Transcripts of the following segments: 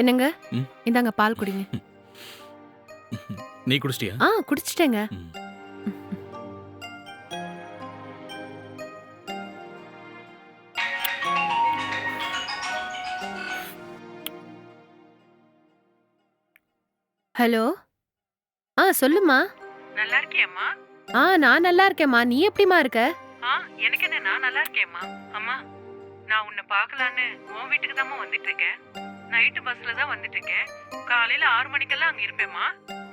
என்னங்க. இந்தாங்க பால் குடிங்க. நீ குடிச்சிட்டியா? ஆ குடிச்சிட்டேங்க. ஹலோ? ஆ சொல்லுமா நல்லா இருக்கியம்மா ஆ நான் நல்லா இருக்கேம்மா நீ எப்படிமா இருக்க? ஆ எனக்கு என்ன? நான் நல்லா இருக்கேம்மா அம்மா நான் உன்னை பார்க்கலான்னு உன் வீட்டுக்கு தாம்மா வந்துட்டு இருக்கேன் நைட்டு பஸ்ல தான் வந்துட்டு இருக்கேன் காலையில ஆறு மணிக்கெல்லாம் அங்க இருப்பேம்மா.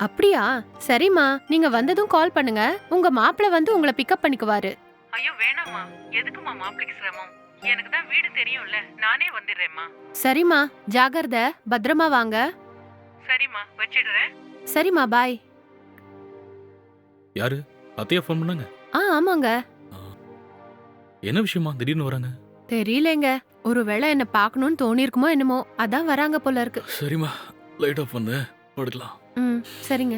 அப்படியா? சரிம்மா. நீங்க வந்ததும் கால் பண்ணுங்க. உங்க மாப்பிள வந்து உங்களை பிக்கப் பண்ணிக்குவாரு. ஐயோ வேணாம்மா. எதுக்குமா மாப்பிளைக்கு சிரமம்? எனக்கு தான் வீடு தெரியும்ல. நானே வந்துடுறேம்மா. சரிம்மா. ஜாகிரத பத்திரமா வாங்க. சரிம்மா. வச்சிடுறேன். சரிம்மா பாய் யாரு? அத்தையா ஃபோன் பண்ணாங்க? ஆ ஆமாங்க. என்ன விஷயமா? திடீர்னு வராங்க? தெரியலங்க. ஒருவேளை என்ன பார்க்கணும்னு தோணிருக்குமோ என்னமோ அதான் வராங்க போல இருக்கு. சரிம்மா லைட் ஆஃப் பண்ணு படுக்கலாம். ம் சரிங்க.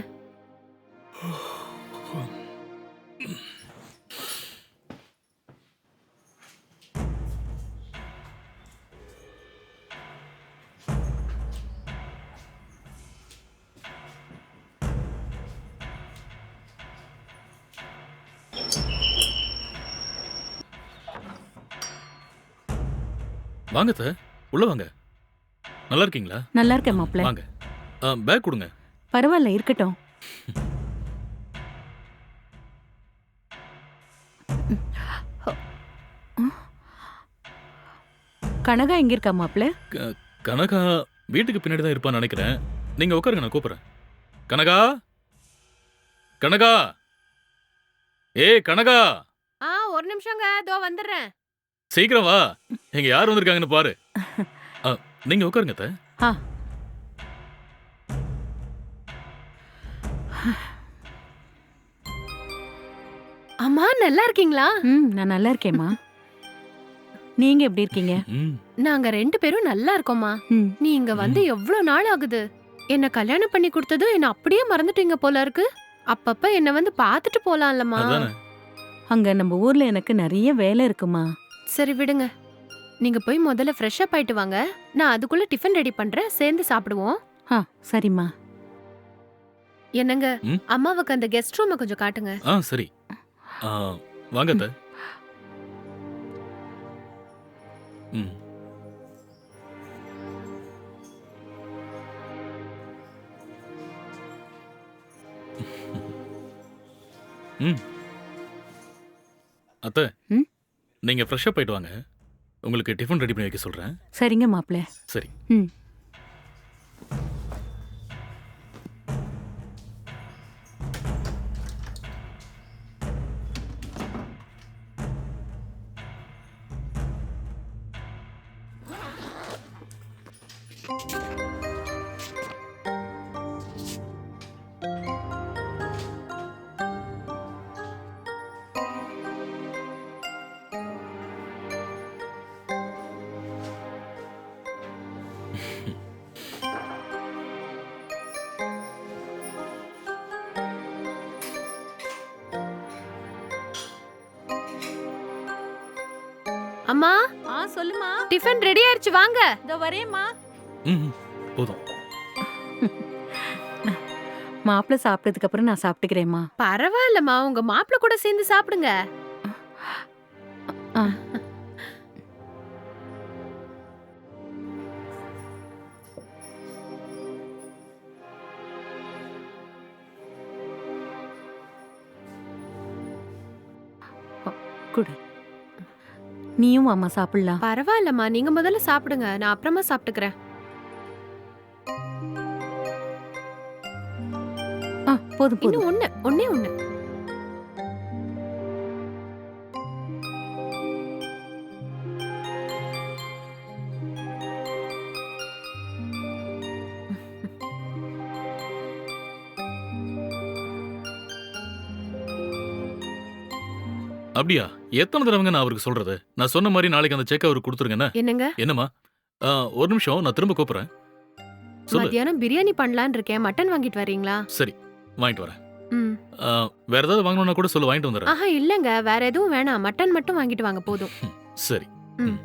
வாங்க அத்தை உள்ள வாங்க. நல்லா இருக்கீங்களா? நல்லா இருக்கேன் மாப்ள வாங்க. பேக் கொடுங்க. பரவாயில்ல இருக்கட்டும். கனகா எங்க இருக்கா மாப்ள கனகா வீட்டுக்கு பின்னாடி தான் இருப்பான்னு நினைக்கிறேன். நீங்க உட்காருங்க நான் கூப்பிடுறேன். கனகா? கனகா? ஏய் கனகா? ஆ ஒரு நிமிஷங்க. இதோ வந்துடுறேன். சீக்கிரம் வா. இங்க யார் வந்திருக்காங்கன்னு பாரு. ஆ, நீங்க உட்காருங்க அத்தை. ஆ. அம்மா நல்லா இருக்கீங்களா? ம் நான் நல்லா இருக்கேம்மா. நீங்க எப்படி இருக்கீங்க? ம். நாங்க ரெண்டு பேரும் நல்லா இருக்கோம்மா. ம். நீ இங்க வந்து எவ்வளவு நாள் ஆகுது? என்ன கல்யாணம் பண்ணி கொடுத்ததும் என்ன அப்படியே மறந்துட்டீங்க போல இருக்கு. அப்பப்ப என்ன வந்து பாத்துட்டு போலாம்லம்மா. அதானே. அங்க நம்ம ஊர்ல எனக்கு நிறைய வேலை இருக்குமா சரி விடுங்க. நீங்க போய் முதல்ல ஃப்ரெஷ் அப் ஆயிட்டு வாங்க. நான் அதுக்குள்ள டிஃபன் ரெடி பண்றேன். சேர்ந்து சாப்பிடுவோம். ஆ சரிம்மா. என்னங்க? ம்? அம்மாவுக்கு அந்த கெஸ்ட் ரூமை கொஞ்சம் காட்டுங்க. ஆ சரி. ஆ, வாங்க அத்தை. ம். ம். அத்தை. ம்? நீங்க ஃப்ரெஷ்ஷப் போயிட்டு வாங்க. உங்களுக்கு டிஃபன் ரெடி பண்ணி வைக்க சொல்றேன். சரிங்க மாப்ள சரி. ம். அம்மா? ஆ சொல்லுமா. டிஃபன் ரெடி ஆயிருச்சு வாங்க. இதோ வரேம்மா. ம் போதும். மாப்பிள சாப்பிட்டதுக்கு அப்புறம் நான் சாப்பிட்டுக்கிறேம்மா. பரவாயில்லம்மா உங்க மாப்பிள்ள கூட சேர்ந்து சாப்பிடுங்க. ஆ. குடு. நீயும் அம்மா சாப்பிடலாம். பரவாயில்லம்மா நீங்க முதல்ல சாப்பிடுங்க நான் அப்புறமா சாப்பிட்டுக்கிறேன். ஆ போதும் போதும். இன்னும் ஒண்ணு ஒண்ணே ஒண்ணு. அப்படியா? எத்தனை தடவைங்க நான் அவருக்கு சொல்றது? நான் சொன்ன மாதிரி நாளைக்கு அந்த செக் அவருக்கு கொடுத்துருங்க என்ன? என்னங்க? என்னம்மா? ஆ, ஒரு நிமிஷம் நான் திரும்ப கூப்பிடுறேன். சொல்லு. மத்தியானம் பிரியாணி பண்ணலான்னு இருக்கேன். மட்டன் வாங்கிட்டு வரீங்களா? சரி வாங்கிட்டு வரேன். ம். ஆ, வேற ஏதாவது வாங்கணும்னா கூட சொல்லு வாங்கிட்டு வந்துடுறேன். ஆஹா இல்லங்க. வேற எதுவும் வேணாம். மட்டன் மட்டும் வாங்கிட்டு வாங்க போதும். சரி. ம்.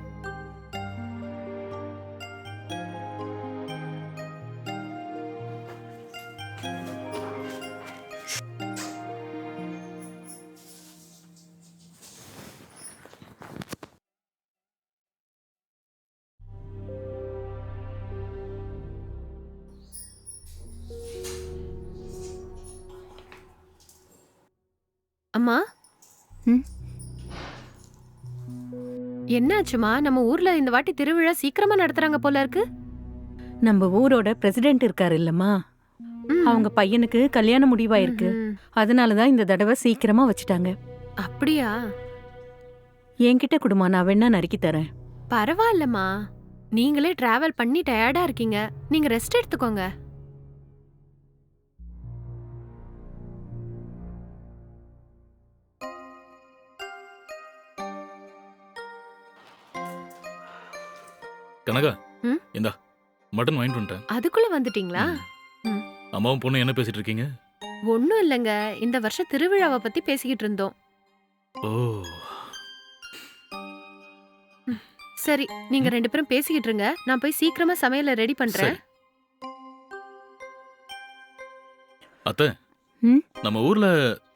என்னாச்சுமா? நம்ம ஊர்ல இந்த வாட்டி திருவிழா சீக்கிரமா நடத்துறாங்க போல இருக்கு. நம்ம ஊரோட பிரசிடென்ட் இருக்காரு இல்லம்மா. அவங்க பையனுக்கு கல்யாணம் முடிவாயிருக்கு. அதனாலதான் இந்த தடவை சீக்கிரமா வச்சுட்டாங்க. அப்படியா? என்கிட்ட குடுமா நான் வேணா நறுக்கி தரேன். பரவாயில்லம்மா. நீங்களே டிராவல் பண்ணி டயர்டா இருக்கீங்க. நீங்க ரெஸ்ட் எடுத்துக்கோங்க. கனகா ம்? இந்தா மட்டன் வாங்கிட்டு வந்துட்டேன். அதுக்குள்ள வந்துட்டீங்களா? ம். அம்மாவும் பொண்ணு என்ன பேசிட்டு இருக்கீங்க? ஒண்ணும் இல்லைங்க. இந்த வருஷம் திருவிழாவை பத்தி பேசிக்கிட்டு இருந்தோம். ஓ. சரி நீங்க ரெண்டு பேரும் பேசிக்கிட்டு இருங்க. நான் போய் சீக்கிரமா சமையல ரெடி பண்றேன். சரி. அத்தை ம்? நம்ம ஊர்ல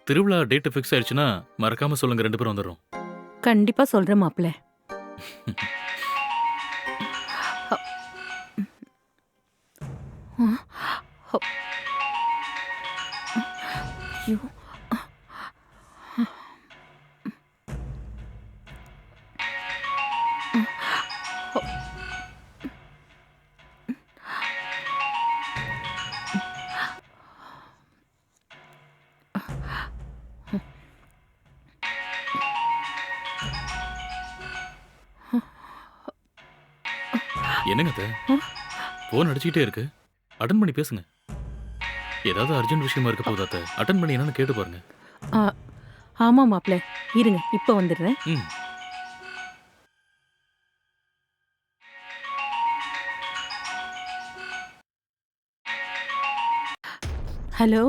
திருவிழா டேட் ஃபிக்ஸ் ஆயிடுச்சுன்னா மறக்காம சொல்லுங்க ரெண்டு பேரும் வந்துடுறோம். கண்டிப்பா சொல்றேன் மாப்ள ஐயோ. என்னங்க போன் அடிச்சுக்கிட்டே இருக்கு. அட்டன் பண்ணி பேசுங்க. ஏதாவது அர்ஜென்ட் விஷயமா இருக்க அத்தை. அட்டன் பண்ணி என்னன்னு கேட்டு பாருங்க. ஆ, ஆமா மாப்ள இருங்க இப்ப வந்துடுறேன். ம். ஹலோ?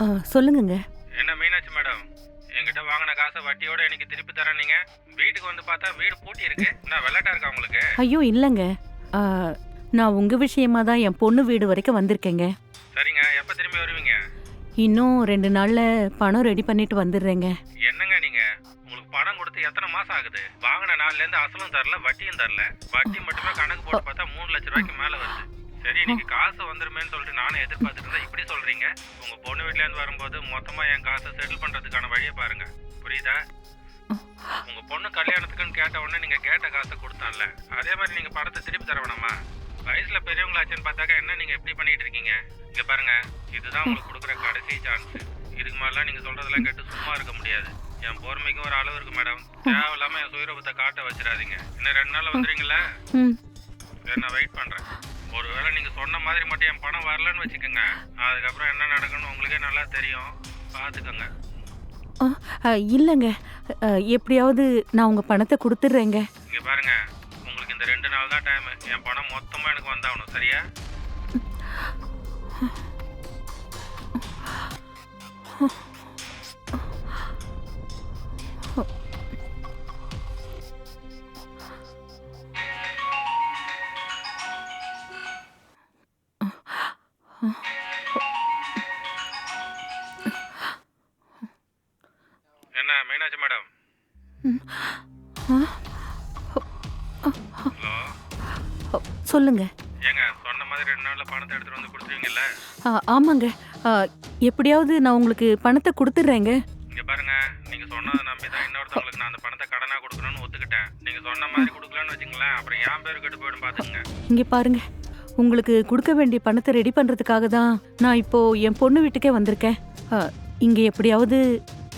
ஆ, சொல்லுங்கங்க. என்ன மீனாட்சி மேடம்? என்கிட்ட வாங்கின காசை வட்டியோட எனக்கு திருப்பி தரேன் நீங்க. வீட்டுக்கு வந்து பார்த்தா வீடு பூட்டி இருக்கு. நான் வெள்ளாட்டா இருக்கா உங்களுக்கு? ஐயோ இல்லைங்க. ஆ, நான் உங்க விஷயமா தான் என் பொண்ணு வீடு வரைக்கும் வந்திருக்கேங்க. எப்ப திரும்பி வருவீங்க? இன்னும் ரெண்டு நாள்ல பணம் ரெடி பண்ணிட்டு வந்துடுறேங்க. என்னங்க நீங்க? உங்களுக்கு பணம் கொடுத்து எத்தனை மாசம் ஆகுது? வாங்கின நாள்ல இருந்து அசலும் தரல வட்டியும் தரல. வட்டி மட்டுமே கணக்கு போட்டு பார்த்தா மூணு லட்ச ரூபாய்க்கு மேல வருது. சரி நீங்க காசு வந்துருமேன்னு சொல்லிட்டு நானும் எதிர்பார்த்துட்டு இருந்தா இப்படி சொல்றீங்க. உங்க பொண்ணு வீட்ல இருந்து வரும்போது மொத்தமா என் காசை செட்டில் பண்றதுக்கான வழியை பாருங்க. புரியுதா? உங்க பொண்ணு கல்யாணத்துக்குன்னு கேட்ட உடனே நீங்க கேட்ட காசை கொடுத்தான்ல. அதே மாதிரி நீங்க பணத்தை திருப்பி தர வேணாமா வயசுல பெரியவங்களாச்சுன்னு பார்த்தாக்கா என்ன நீங்க எப்படி பண்ணிட்டு இருக்கீங்க? இங்க பாருங்க இதுதான் உங்களுக்கு கொடுக்குற கடைசி சான்ஸ் இதுக்கு மேலாம் நீங்க சொல்றதெல்லாம் கேட்டு சும்மா இருக்க முடியாது. என் பொறுமைக்கு ஒரு அளவு இருக்கு மேடம். தேவையில்லாம என் சுயரூபத்தை காட்ட வச்சிடாதீங்க. இன்னும் ரெண்டு நாள்ல வந்துறீங்களா நான் வெயிட் பண்றேன். ஒருவேளை நீங்க சொன்ன மாதிரி மட்டும் என் பணம் வரலன்னு வச்சுக்கோங்க. அதுக்கப்புறம் என்ன நடக்கும்னு உங்களுக்கே நல்லா தெரியும். பாத்துக்கோங்க இல்லைங்க. எப்படியாவது நான் உங்க பணத்தை கொடுத்துட்றேங்க. இங்க பாருங்க. இந்த ரெண்டு நாள் தான் டைம் என் பணம் மொத்தமாக எனக்கு வந்தாகணும் சரியா? என்ன மீனாட்சி மேடம்? ஆ? சொல்லுங்க. ஏங்க சொன்ன மாதிரி ரெண்டு நாள்ல பணத்தை எடுத்துட்டு வந்து கொடுத்துருவீங்கல்ல? ஆமாங்க. எப்படியாவது நான் உங்களுக்கு பணத்தை கொடுத்துட்றேங்க. இங்க பாருங்க நீங்க சொன்னதை நம்பி தான் இன்னொருத்தவங்களுக்கு நான் அந்த பணத்தை கடனா கொடுக்கணும்னு ஒத்துக்கிட்டேன். நீங்க சொன்ன மாதிரி கொடுக்கலன்னு வச்சுங்களேன் அப்புறம் என் பேரு கெட்டு போயிடும் பாத்துக்கங்க. இங்க பாருங்க. உங்களுக்கு கொடுக்க வேண்டிய பணத்தை ரெடி பண்றதுக்காக தான் நான் இப்போ என் பொண்ணு வீட்டுக்கே வந்திருக்கேன். இங்க எப்படியாவது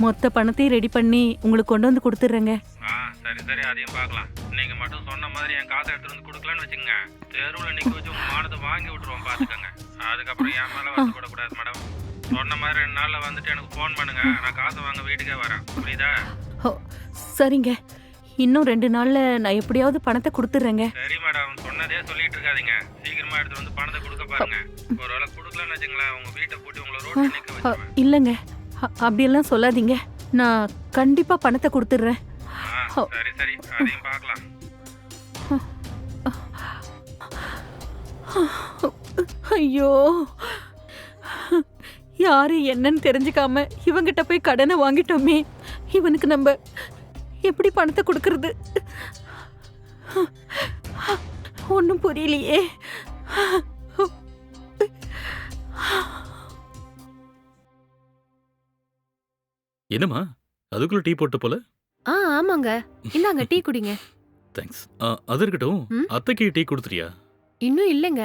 மொத்த பணத்தையும் ரெடி பண்ணி உங்களுக்கு கொண்டு வந்து கொடுத்துட்றேங்க. சரி சரி அதையும் பார்க்கலாம். நீங்க மட்டும் சொன்ன மாதிரி என் காசை எடுத்துட்டு வந்து கொடுக்கலன்னு வச்சுங்க தெருவுல நிக்க வச்சு உங்க மானத்தை வாங்கி விட்டுருவோம் பாத்துக்கங்க அதுக்கப்புறம் என் மேல வருத்தப்படக்கூடாது மேடம் சொன்ன மாதிரி ரெண்டு நாள்ல வந்துட்டு எனக்கு ஃபோன் பண்ணுங்க. நான் காசை வாங்க வீட்டுக்கே வரேன். புரியுதா? ஓ, சரிங்க. இன்னும் ரெண்டு நாள்ல நான் எப்படியாவது பணத்தை கொடுத்துட்றேங்க. சரி மேடம் சொன்னதே சொல்லிட்டு இருக்காதீங்க. சீக்கிரமா எடுத்து வந்து பணத்தை கொடுக்க பாருங்க. ஒருவேளை கொடுக்கலன்னு வச்சுங்களேன் உங்க வீட்டை பூட்டி உங்களை ரோட்ல நிக்க வச்சிருவேன். இல்லைங்க. அ- அப்படியெல்லாம் சொல்லாதீங்க. நான் கண்டிப்பா பணத்தை கொடுத்துட்றேன். சரி சரி. அதையும் பார்க்கலாம். ஐயோ. யாரு என்னன்னு தெரிஞ்சுக்காம இவங்கிட்ட போய் கடனை வாங்கிட்டோமே. இவனுக்கு நம்ம எப்படி பணத்தை கொடுக்கறது? ஒன்றும் புரியலையே. என்னம்மா? அதுக்குள்ள டீ போட்ட போல? ஆ ஆமாங்க. இந்தாங்க டீ குடிங்க. தேங்க்ஸ் அது இருக்கட்டும்? அத்தைக்கு டீ கொடுத்துறியா இன்னும் இல்லைங்க.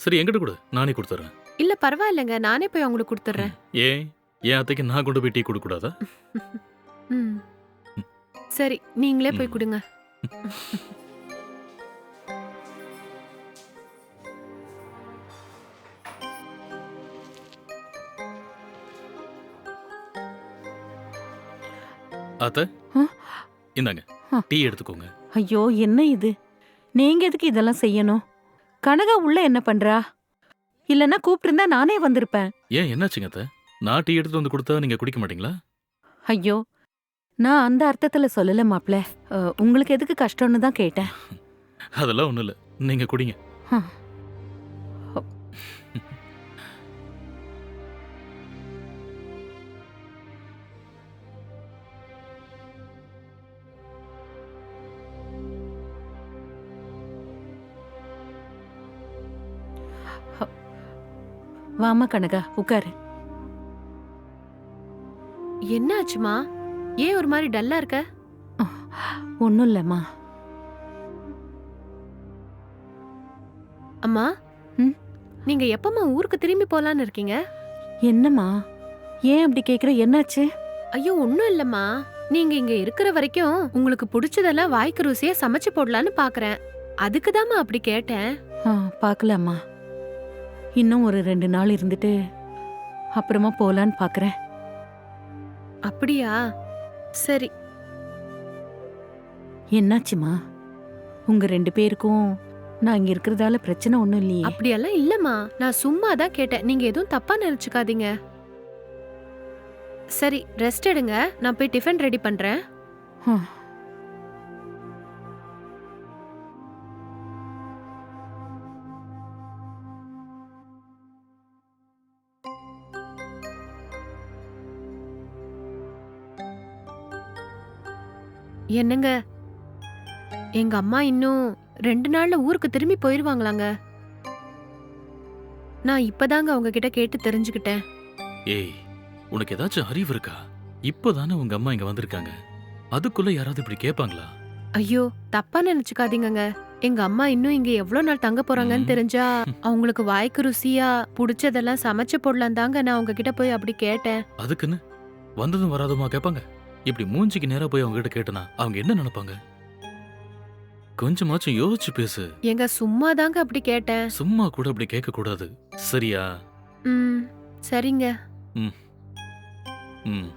சரி என்கிட்ட கொடு. நானே கொடுத்துறேன். இல்ல பரவாயில்லைங்க. நானே போய் உங்களுக்கு கொடுத்துட்றேன் ஏன்? என் அத்தைக்கு நான் கொண்டு போய் டீ கொடுக்க கூடாதா சரி நீங்களே போய். கொடுங்க. அத்தை? இந்தாங்க. டீ எடுத்துக்கோங்க. ஐயோ என்ன இது? நீங்க எதுக்கு இதெல்லாம் செய்யணும்? கனகா உள்ள என்ன பண்றா? இல்லனா கூப்பிட்டிருந்தா நானே வந்திருப்பேன். ஏன் என்னாச்சுங்க அத்தை? நான் டீ எடுத்துட்டு வந்து கொடுத்தா நீங்க குடிக்க மாட்டீங்களா? ஐயோ நான் அந்த அர்த்தத்துல சொல்லல மாப்ள. உங்களுக்கு எதுக்கு கஷ்டம்னு தான் கேட்டேன். அதெல்லாம் ஒண்ணும் இல்ல. நீங்க குடிங்க. வாமா கனகா உட்காரு. என்ன ஆச்சுமா ஏன் ஒரு மாதிரி டல்லா இருக்க? ஒன்றும் இல்லைம்மா. அம்மா ம்? நீங்க எப்பமா ஊருக்கு திரும்பி போலான்னு இருக்கீங்க? என்னம்மா? ஏன் அப்படி கேக்குற? என்னாச்சு? ஐயோ ஒண்ணும் இல்லம்மா. நீங்க இங்க இருக்கிற வரைக்கும் உங்களுக்கு பிடிச்சதெல்லாம் வாய்க்கு ருசியா சமைச்சு போடலான்னு பாக்குறேன். அதுக்குதாம்மா அப்படி கேட்டேன். ஆ பார்க்கலாம்மா இன்னும் ஒரு ரெண்டு நாள் இருந்துட்டு அப்புறமா போலான்னு பார்க்கறேன் அப்படியா? சரி. என்னாச்சுமா? உங்க ரெண்டு பேருக்கும் நான் இங்க இருக்கிறதால பிரச்சனை ஒன்றும் இல்லையே. அப்படியெல்லாம் இல்லம்மா. நான் சும்மா தான் கேட்டேன். நீங்க எதுவும் தப்பா நினைச்சுக்காதீங்க. சரி ரெஸ்ட் எடுங்க. நான் போய் டிஃபன் ரெடி பண்றேன். என்னங்க? எங்க அம்மா இன்னும் ரெண்டு நாள்ல ஊருக்கு திரும்பி போயிருவாங்களாங்க. நான் இப்பதாங்க அவங்க கிட்ட கேட்டு தெரிஞ்சுக்கிட்டேன். ஏய் உனக்கு ஏதாச்சும் அறிவு இருக்கா? இப்போதானே உங்க அம்மா இங்க வந்திருக்காங்க. அதுக்குள்ள யாராவது இப்படி கேட்பாங்களா? ஐயோ தப்பா நினைச்சுக்காதீங்கங்க. எங்க அம்மா இன்னும் இங்க எவ்வளவு நாள் தங்க போறாங்கன்னு. தெரிஞ்சா அவங்களுக்கு வாய்க்கு ருசியா புடிச்சதெல்லாம் சமைச்சு போடலாம் தாங்க நான் அவங்க கிட்ட போய் அப்படி கேட்டேன். அதுக்குன்னு வந்ததும் வராதுமா கேட்பாங்க? இப்படி மூஞ்சிக்கு நேரா போய் அவங்க கிட்ட கேட்டனா அவங்க என்ன நினைப்பாங்க? கொஞ்சமாச்சும் யோசிச்சு பேசு. எங்க சும்மா தாங்க அப்படி கேட்டேன். சும்மா கூட அப்படி கேட்க கூடாது சரியா? ம் சரிங்க. ம் ம்.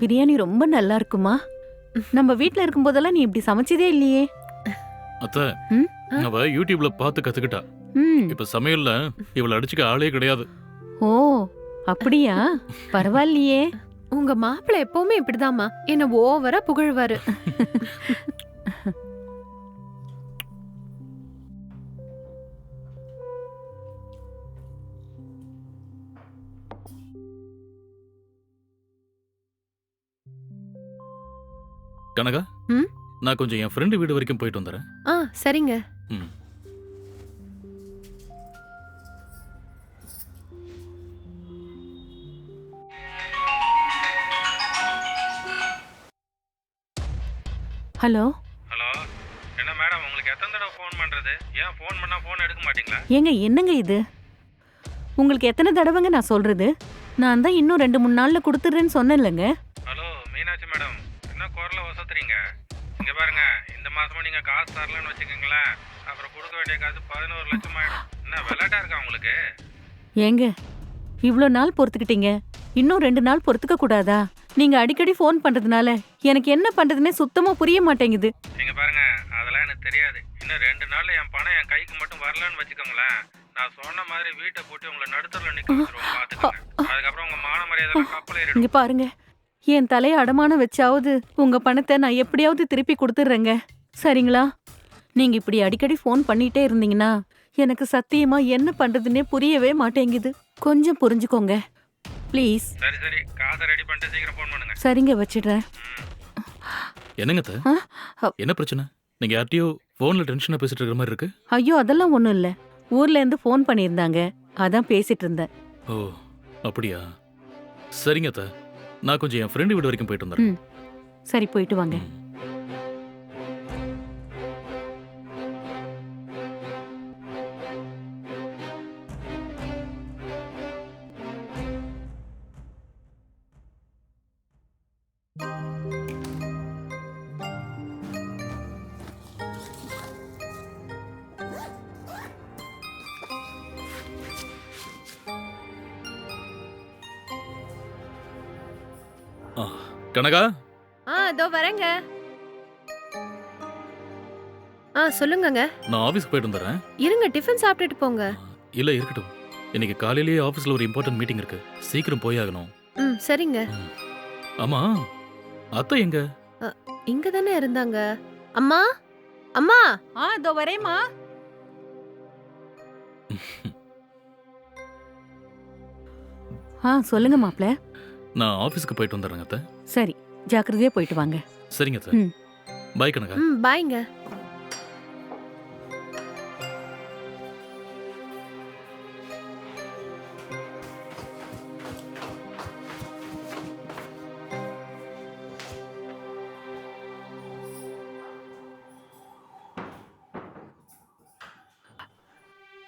பிரியாணி ரொம்ப நல்லா இருக்குமா? நம்ம வீட்ல இருக்கும்போதெல்லாம் நீ இப்படி சமைச்சதே இல்லையே. அத்த ம்? அவ யூடியூப்ல பார்த்து கத்துக்கிட்டா. ம். இப்ப சமையல்ல இவள அடிச்சுக்க ஆளே கிடையாது. ஓ அப்படியா? பரவாயில்லையே. உங்க மாப்பிள்ளை எப்பவுமே இப்படிதாம்மா. என்ன ஓவரா புகழ்வாரு. கனகா? ம்? நான் கொஞ்சம் என் ஃப்ரெண்டு வீடு வரைக்கும் போயிட்டு வந்துடுறேன் ஆ சரிங்க. ம். ஹலோ? ஹலோ? என்ன மேடம் உங்களுக்கு எத்தனை தடவை ஃபோன் பண்ணுறது ஏன் ஃபோன் பண்ணால் ஃபோன் எடுக்க மாட்டீங்களா? ஏங்க என்னங்க இது? உங்களுக்கு எத்தனை தடவைங்க நான் சொல்றது? நான் தான் இன்னும் ரெண்டு மூணு நாள்ல கொடுத்துட்றேன்னு சொன்னேன்லங்க. இந்த மாதமும் நீங்கள் காசு தரலன்னு வச்சுக்கோங்களேன். அப்புறம் கொடுக்க வேண்டிய காசு பதினோரு லட்சம் ஆயிடும். என்ன விளையாட்டா இருக்கா உங்களுக்கு? ஏங்க இவ்வளோ நாள் பொறுத்துக்கிட்டீங்க. இன்னும் ரெண்டு நாள் பொறுத்துக்க கூடாதா? நீங்க அடிக்கடி ஃபோன் பண்றதுனால எனக்கு என்ன பண்றதுன்னே சுத்தமா புரிய மாட்டேங்குது. இங்க பாருங்க அதெல்லாம் எனக்கு தெரியாது. இன்னும் ரெண்டு நாள்ல என் பணம் என் கைக்கு மட்டும் வரலன்னு வச்சுக்கோங்களேன். நான் சொன்ன மாதிரி வீட்டை பூட்டி உங்களை நடுத்தரில் நிக்க வச்சிருவோம் பாத்துக்கோங்க அதுக்கப்புறம் உங்க மான மரியாதை கப்பல் ஏறிடும். இங்க பாருங்க என் தலையை அடமானம் வச்சாவது உங்க பணத்தை நான் எப்படியாவது திருப்பி கொடுத்துட்றேங்க. சரிங்களா? நீங்க இப்படி அடிக்கடி ஃபோன் பண்ணிட்டே இருந்தீங்கன்னா எனக்கு சத்தியமா என்ன பண்றதுன்னே புரியவே மாட்டேங்குது. கொஞ்சம் புரிஞ்சுக்கோங்க. ப்ளீஸ் சரி சரி. காசை ரெடி பண்ணிட்டு சீக்கிரம் ஃபோன் பண்ணுங்க. சரிங்க வச்சிடுறேன். என்னங்க அத்தை? ஆ, அ- என்ன பிரச்சனை? நீங்க யார்கிட்டயோ போன்ல டென்ஷனா பேசிட்டு இருக்கிற மாதிரி இருக்கு. ஐயோ அதெல்லாம் ஒன்றும் இல்லை. ஊர்ல இருந்து ஃபோன் பண்ணியிருந்தாங்க. அதான் பேசிட்டு இருந்தேன். ஓ அப்படியா? சரிங்க அத்தை. நான் கொஞ்சம் என் ஃப்ரெண்டு வீடு வரைக்கும் போயிட்டு வந்துடுறேன். ம். சரி போயிட்டு வாங்க. ம். கனகா? ஆ இதோ வரேங்க. ஆ சொல்லுங்கங்க. நான் ஆபீஸ்க்கு போயிட்டு வந்துடுறேன். இருங்க டிஃபன் சாப்பிட்டுட்டு போங்க. இல்ல இருக்கட்டும். இன்னைக்கு காலையிலேயே ஆபீஸ்ல ஒரு இம்பார்ட்டன்ட் மீட்டிங் இருக்கு. சீக்கிரம் போய் ஆகணும். ம் சரிங்க. ஆமா அத்தை எங்க? இங்க தானே இருந்தாங்க. அம்மா அம்மா. ஆ இதோ வரேம்மா. ஆ சொல்லுங்க மாப்ள நான் ஆபீஸ்க்கு போயிட்டு வந்துடுறேங்க அத்தை. சரி ஜாக்கிரதையா போயிட்டு வாங்க. சரிங்க அத்தை. ம். பாய் கனகா. ம் பாய்ங்க.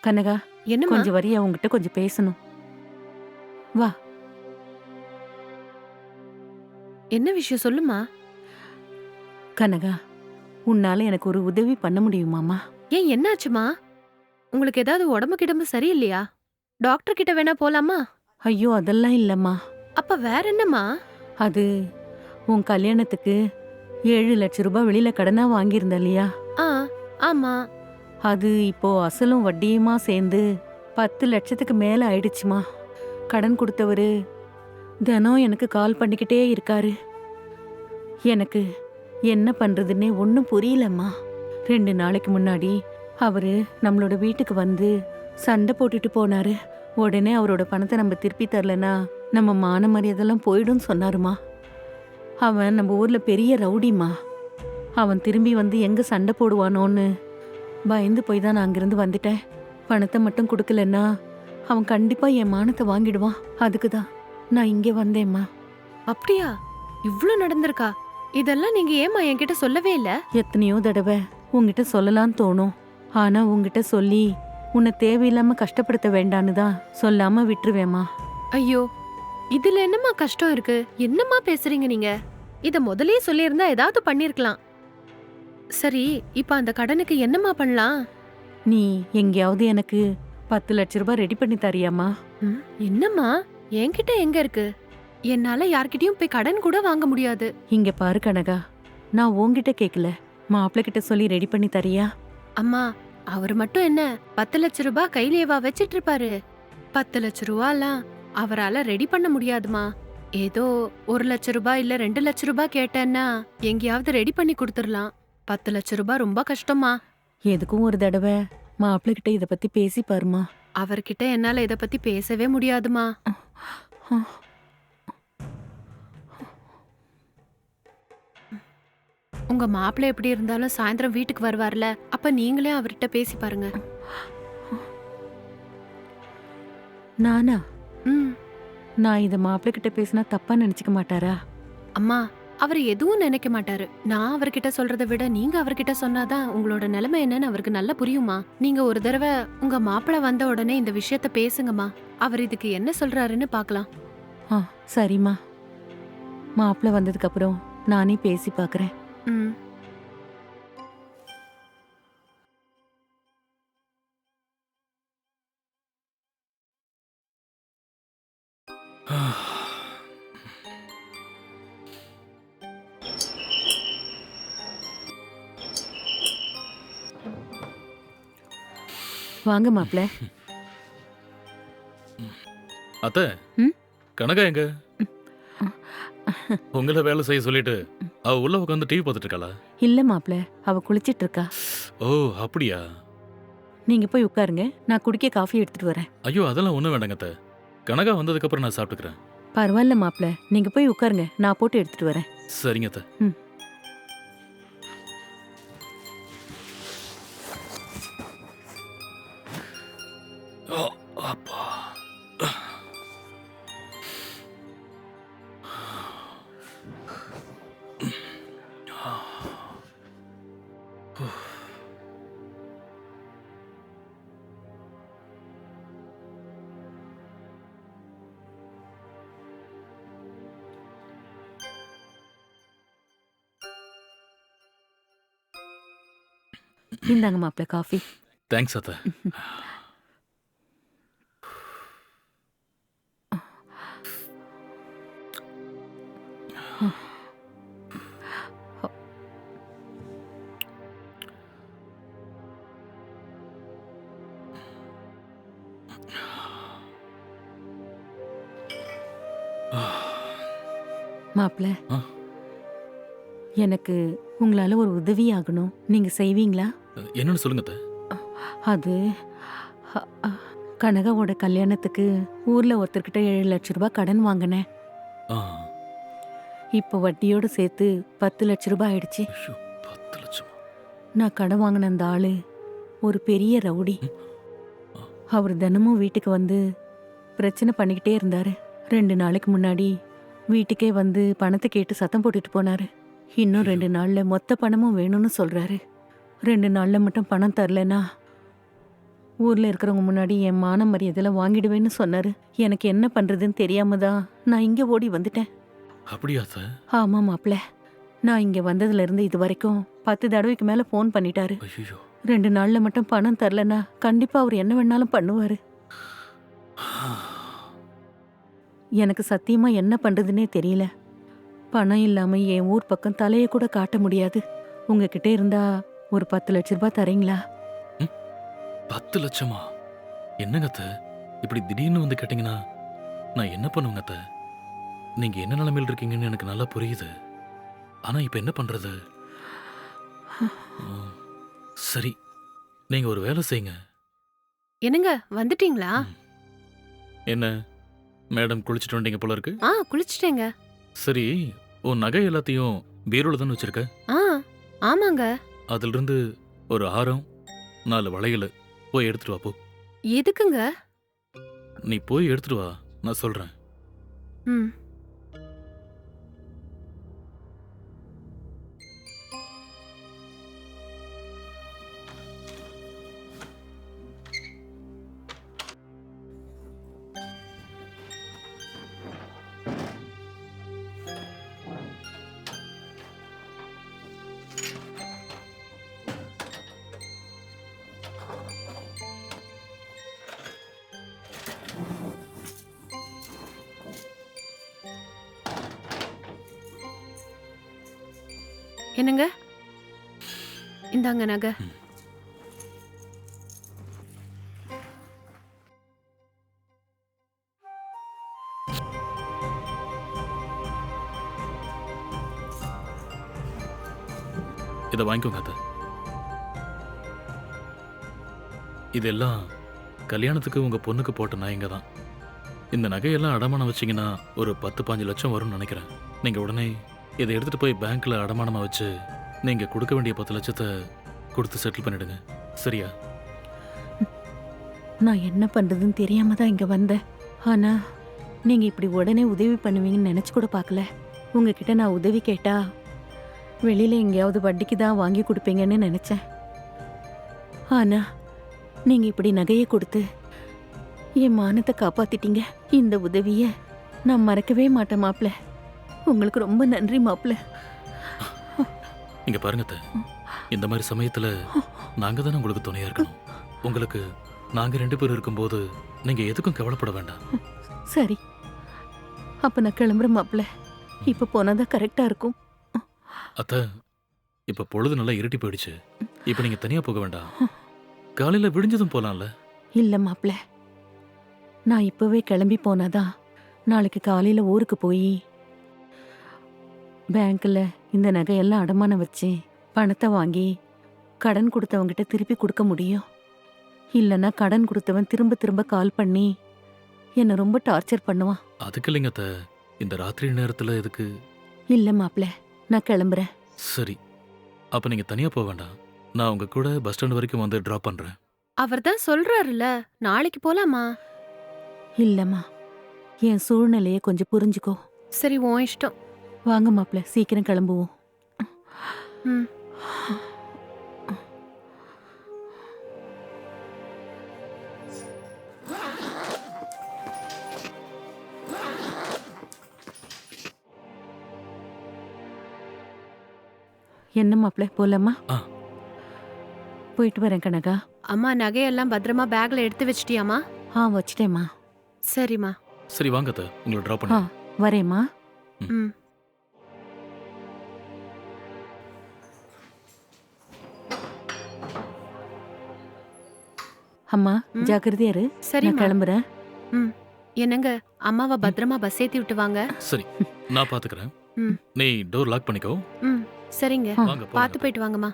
கனகா என்னம்மா? கொஞ்சம் வரியா உங்ககிட்ட கொஞ்சம் பேசணும். என்ன விஷயம் சொல்லுமா? கனகா உன்னால எனக்கு ஒரு உதவி பண்ண முடியுமாமா ஏன் என்னாச்சுமா? உங்களுக்கு ஏதாவது உடம்பு கிடம்பு சரியில்லையா? டாக்டர் கிட்ட வேணா போலாமா? ஐயோ அதெல்லாம் இல்லம்மா. அப்ப வேற என்னம்மா? அது உன் கல்யாணத்துக்கு ஏழு லட்ச ரூபாய் வெளியில கடனா வாங்கியிருந்த இல்லையா? ஆ ஆமா. அது இப்போ அசலும் வட்டியுமா சேர்ந்து பத்து லட்சத்துக்கு மேல ஆயிடுச்சுமா? கடன் கொடுத்தவரு தினம் எனக்கு கால் பண்ணிக்கிட்டே இருக்காரு. எனக்கு என்ன பண்றதுன்னே ஒன்றும் புரியலம்மா. ரெண்டு நாளைக்கு முன்னாடி அவரு நம்மளோட வீட்டுக்கு வந்து சண்டை போட்டுட்டு போனாரு. உடனே அவரோட பணத்தை நம்ம திருப்பி தரலனா நம்ம மான மரியாதைலாம் போயிடும்னு சொன்னாருமா. அவன் நம்ம ஊர்ல பெரிய ரவுடிமா அவன் திரும்பி வந்து எங்க சண்டை போடுவானோன்னு பயந்து போய் தான் நான் அங்கிருந்து வந்துட்டேன். பணத்தை மட்டும் கொடுக்கலன்னா அவன் கண்டிப்பா என் மானத்தை வாங்கிடுவான். அதுக்கு தான் நான் இங்கே வந்தேம்மா. அப்படியா? இவ்ளோ நடந்திருக்கா? இதெல்லாம் நீங்க ஏமா என்கிட்ட சொல்லவே இல்ல? எத்தனையோ தடவை உங்ககிட்ட சொல்லலாம்னு தோணும். ஆனா உங்ககிட்ட சொல்லி உன்னை தேவையில்லாம கஷ்டப்படுத்த வேண்டான்னு தான் சொல்லாம விட்டுருவேம்மா. ஐயோ இதுல என்னம்மா கஷ்டம் இருக்கு? என்னம்மா பேசுறீங்க நீங்க? இத முதல்லயே சொல்லியிருந்தா ஏதாவது பண்ணிருக்கலாம். சரி இப்ப அந்த கடனுக்கு என்னம்மா பண்ணலாம்? நீ எங்கேயாவது எனக்கு பத்து லட்ச ரூபாய் ரெடி பண்ணி தரியாம்மா. ம், என்னம்மா? என்கிட்ட எங்க இருக்கு? என்னால யார்கிட்டயும் போய் கடன் கூட வாங்க முடியாது. இங்க பாரு கனகா நான் உன்கிட்ட கேட்கல மாப்பிள்ளை கிட்ட சொல்லி ரெடி பண்ணி தரியா? அம்மா அவர் மட்டும் என்ன பத்து லட்ச ரூபாய் கையிலேவா வச்சிட்டு இருப்பாரு? பத்து லட்ச ரூபாலாம் அவரால ரெடி பண்ண முடியாதுமா. ஏதோ ஒரு லட்ச ரூபாய் இல்ல ரெண்டு லட்ச ரூபாய் கேட்டேன்னா எங்கேயாவது ரெடி பண்ணி கொடுத்துடலாம். பத்து லட்ச ரூபாய் ரொம்ப கஷ்டமா. எதுக்கும் ஒரு தடவை மாப்பிள்ளை கிட்ட இத பத்தி பேசி பாருமா. அவர்கிட்ட என்னால இத பத்தி பேசவே முடியாதுமா. உங்க மாப்பிள்ளை எப்படி இருந்தாலும் சாயந்தரம் வீட்டுக்கு வருவார்ல அப்ப நீங்களே அவர்கிட்ட பேசி பாருங்க. நானா? ம். நான் இத மாப்பிள்ளை கிட்ட பேசினா தப்பா நினைச்சுக்க மாட்டாரா? அம்மா அவர் எதுவும் நினைக்க மாட்டாரு. நான் அவர்கிட்ட சொல்றதை விட நீங்க அவர்கிட்ட சொன்னாதான் உங்களோட நிலைமை என்னன்னு அவருக்கு நல்லா புரியுமா? நீங்க ஒரு தடவை உங்க மாப்பிள்ளை வந்த உடனே இந்த விஷயத்த பேசுங்கம்மா. அவர் இதுக்கு என்ன சொல்றாருன்னு பார்க்கலாம் ஆ சரிம்மா. மாப்பிள்ளை வந்ததுக்கு அப்புறம் நானே பேசி பார்க்கறேன் ம். வாங்க மாப்பிள்ளை அத்தை ம்? கனகா எங்க? உங்களை வேலை செய்ய சொல்லிட்டு அவ உள்ள உட்காந்து டிவி பார்த்துட்டு இருக்காளா? இல்ல மாப்பிள்ளை அவ குளிச்சிட்டு இருக்கா. ஓ அப்படியா? நீங்க போய் உட்காருங்க. நான் குடிக்க காஃபி எடுத்துட்டு வரேன். ஐயோ அதெல்லாம் ஒண்ணும் வேண்டாங்க அத்தை. கனகா வந்ததுக்கு அப்புறம் நான் சாப்பிட்டுக்கிறேன். பரவாயில்ல மாப்ள நீங்க போய் உட்காருங்க. நான் போட்டு எடுத்துட்டு வரேன். சரிங்க அத்தை. ம். இந்தாங்க மாப்ள காஃபி. தேங்க்ஸ் அத்தை. மாப்ள ஆ. எனக்கு உங்களால ஒரு உதவி ஆகணும் நீங்க செய்வீங்களா? என்னன்னு சொல்லுங்க அது கனகாவோட கல்யாணத்துக்கு ஊர்ல ஒருத்தர்கிட்ட ஏழு லட்ச ரூபாய் கடன் வாங்கினேன். இப்போ வட்டியோட சேர்த்து பத்து லட்ச ரூபாய் ஆயிடுச்சு. பத்து லட்சம்? நான் கடன் வாங்கின அந்த ஆளு ஒரு பெரிய ரவுடி. அவர் தினமும் வீட்டுக்கு வந்து பிரச்சனை பண்ணிக்கிட்டே இருந்தாரு. ரெண்டு நாளைக்கு முன்னாடி வீட்டுக்கே வந்து பணத்தை கேட்டு சத்தம் போட்டுட்டு போனாரு. இன்னும் ரெண்டு நாள்ல மொத்த பணமும் வேணும்னு சொல்றாரு. ரெண்டு நாள்ல மட்டும் பணம் தரலனா ஊர்ல இருக்கிறவங்க முன்னாடி என் மான மரியாதையில வாங்கிடுவேன்னு சொன்னாரு. எனக்கு என்ன பண்றதுன்னு தெரியாம தான் நான் இங்க ஓடி வந்துட்டேன். அப்படியா அத்தை ஆமா மாப்ள நான் இங்க வந்ததுல இருந்து இது வரைக்கும் பத்து தடவைக்கு மேல ஃபோன் பண்ணிட்டாரு. ரெண்டு நாள்ல மட்டும் பணம் தரலனா கண்டிப்பா அவர் என்ன வேணாலும் பண்ணுவாரு. எனக்கு சத்தியமா என்ன பண்றதுனே தெரியல. பணம் இல்லாம என் ஊர் பக்கம் தலைய கூட காட்ட முடியாது. உங்ககிட்ட இருந்தா ஒரு பத்து லட்ச ரூபாய் தரீங்களா? பத்து லட்சமா? என்னங்க அத்தை இப்படி திடீர்னு வந்து கேட்டீங்கன்னா நான் என்ன பண்ணுவேங்க அத்தை நீங்க என்ன நிலைமையில் இருக்கீங்கன்னு எனக்கு நல்லா புரியுது. ஆனா இப்ப என்ன பண்றது? ம், சரி நீங்க ஒரு வேலை செய்யுங்க. என்னங்க வந்துட்டீங்களா? என்ன? மேடம் குளிச்சுட்டு வந்தீங்க போல இருக்கு. ஆ குளிச்சிட்டேங்க. சரி உன் நகை எல்லாத்தையும் பீரோல தானே வச்சிருக்க? ஆ ஆமாங்க. அதுல இருந்து ஒரு ஆரம் நாலு வளையல் போய் எடுத்துட்டு வா போ. எதுக்குங்க? நீ போய் எடுத்துட்டு வா நான் சொல்றேன். ம். என்னங்க? இந்தாங்க நகை. இதை வாங்கிக்கோங்க அத்தை இதெல்லாம் கல்யாணத்துக்கு உங்க பொண்ணுக்கு போட்ட நகைங்க தான். இந்த நகையெல்லாம் அடமானம் வச்சீங்கன்னா ஒரு பத்து பாஞ்சு லட்சம் வரும்னு நினைக்கிறேன். நீங்க உடனே இதை எடுத்துட்டு போய் பேங்க்ல அடமானமா வச்சு நீங்க கொடுக்க வேண்டிய பத்து லட்சத்தை கொடுத்து செட்டில் பண்ணிடுங்க. சரியா? நான் என்ன பண்றதுன்னு தெரியாம தான் இங்க வந்தேன். ஆனா நீங்க இப்படி உடனே உதவி பண்ணுவீங்கன்னு நினைச்சு கூட பார்க்கல. உங்ககிட்ட நான் உதவி கேட்டா வெளியில எங்கேயாவது வட்டிக்கு தான் வாங்கி கொடுப்பீங்கன்னு நினைச்சேன். ஆனா நீங்க இப்படி நகையை கொடுத்து என் மானத்தை காப்பாத்திட்டீங்க. இந்த உதவியை நான் மறக்கவே மாட்டேன் மாப்பிள்ள. உங்களுக்கு ரொம்ப நன்றி மாப்ள இங்க பாருங்க இந்த மாதிரி சமயத்துல நாங்க தானே உங்களுக்கு துணையா இருக்கணும். உங்களுக்கு நாங்க ரெண்டு பேரும் இருக்கும்போது நீங்க எதுக்கும் கவலைப்பட வேண்டாம். சரி. அப்ப நான் கிளம்புறேன் மாப்ள இப்ப போனாதான் கரெக்டா இருக்கும். அத்தை இப்ப பொழுது நல்லா இருட்டி போயிடுச்சு. இப்ப நீங்க தனியா போக வேண்டாம். காலையில விடிஞ்சதும் போலாம்ல? இல்ல மாப்ள நான் இப்பவே கிளம்பி போனாதான் நாளைக்கு காலையில ஊருக்கு போய் பேங்க்ல இந்த நகையெல்லாம் அடமானம் வச்சு பணத்தை வாங்கி கடன் கொடுத்தவங்கிட்ட திருப்பி கொடுக்க முடியும். இல்லைன்னா கடன் கொடுத்தவன் திரும்ப திரும்ப கால் பண்ணி என்னை ரொம்ப டார்ச்சர் பண்ணுவான். அதுக்கு இல்லைங்க அத்தை. இந்த ராத்திரி நேரத்தில் எதுக்கு? இல்ல மாப்ள நான் கிளம்புறேன். சரி. அப்போ நீங்கள் தனியாக போக வேண்டாம். நான் உங்க கூட பஸ் ஸ்டாண்ட் வரைக்கும் வந்து ட்ராப் பண்ணுறேன் அவர் தான் சொல்றாருல நாளைக்கு போலாமா? இல்லம்மா என் சூழ்நிலையை கொஞ்சம் புரிஞ்சுக்கோ. சரி உன் இஷ்டம். வாங்க மாப்ள சீக்கிரம் கிளம்புவோம். ம். என்ன மாப்ள போலாமா? ஆ. போயிட்டு வரேன் கனகா. அம்மா நகையெல்லாம் பத்திரமா பேக்ல எடுத்து வச்சிட்டியாமா ஆ வச்சிட்டேம்மா. சரிம்மா. சரி வாங்க அத்தை. உங்களை ட்ராப் ஆ பண்ணி வரேம்மா ம். அம்மா ம். ஜாக்கிரதையா இரு. நான் சரிம்மா கிளம்புறேன் என்னங்க அம்மாவை பத்திரமா பஸ் ஏத்தி விட்டு வாங்க. சரி நான் பார்த்துக்கிறேன் ம். நீ டோர் லாக் பண்ணிக்கோ. ம். சரிங்க. ஆ. வாங்க பார்த்து போயிட்டு வாங்கம்மா.